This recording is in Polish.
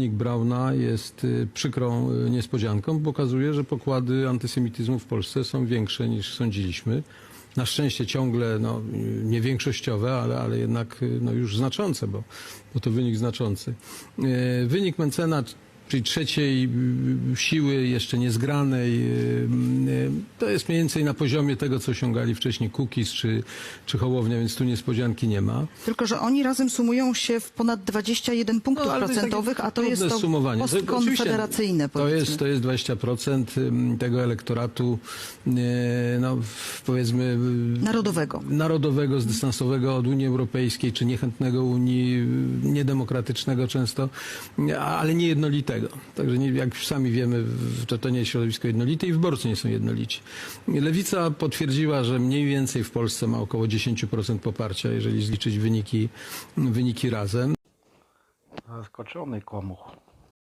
Wynik Brauna jest y, przykrą y, niespodzianką, pokazuje, że pokłady antysemityzmu w Polsce są większe niż sądziliśmy. Na szczęście ciągle no, nie większościowe, ale, ale jednak y, no, już znaczące, bo, bo to wynik znaczący. Wynik Mencena, czyli trzeciej y, siły, jeszcze niezgranej, y, y, to jest mniej więcej na poziomie tego, co osiągali wcześniej Kukiz czy, czy Hołownia, więc tu niespodzianki nie ma. Tylko, że oni razem sumują się w ponad 21 punktów No, to jest procentowych, a to jest to sumowanie. postkonfederacyjne, To jest, to jest 20% ym, tego elektoratu, yy, no, powiedzmy, Narodowego. narodowego, zdystansowego od Unii Europejskiej, czy niechętnego Unii, niedemokratycznego często, ale nie Także jak sami wiemy, to, to nie jest środowisko jednolite i wyborcy nie są jednolici. Lewica potwierdziła, że mniej więcej w Polsce ma około 10% poparcia, jeżeli zliczyć wyniki, wyniki razem. Zaskoczony komuch.